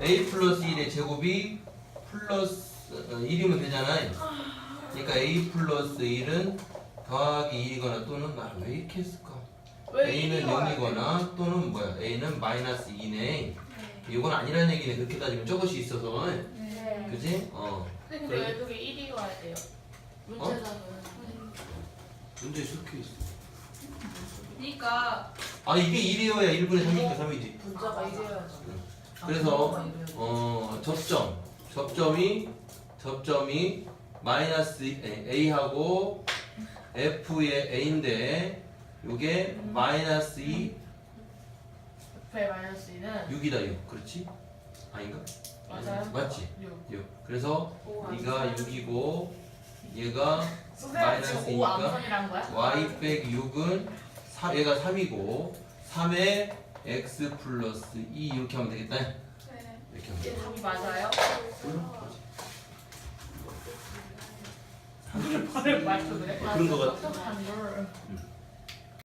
a 플러스 1의 제곱이 플러스 어, 1이면 되잖아요. 그러니까 a 플러스 1은 더하기 1이거나 또는 아, 왜 이렇게 했을까? 왜 a는 이리 와야 0이거나 또는 뭐야? a는 마이너스 2네. 돼? 이건 아니라는 얘기네. 그렇게 따지면 저것이 있어서. 네. 그지? 어. 근데 그래. 왜 그게 1이 와야 돼요? 문제자는 문제 적혀 있어. 그러니까 아, 이게 1이어야 1분의 3이니까 3이지. 문자가 이래야죠 그래서 어, 접점. 접점이 접점이 마이너스 a하고 f의 a인데 요게 마이너스 2 F의 마이너스 2는 6이다 6 그렇지? 아닌가? 맞아요? 맞지? 6 6 그래서 오, 이가 6이고 얘가 선생님 지금 5 마이너스니까 암산이란 거야? y 빼기 6은 3, 얘가 3이고 3에 x 플러스 2 이렇게 하면 되겠다 네 이렇게 하면 이게 돼 답이 맞아요? 그렇지 말도 그래? 그런 거 같아. 걸. 응.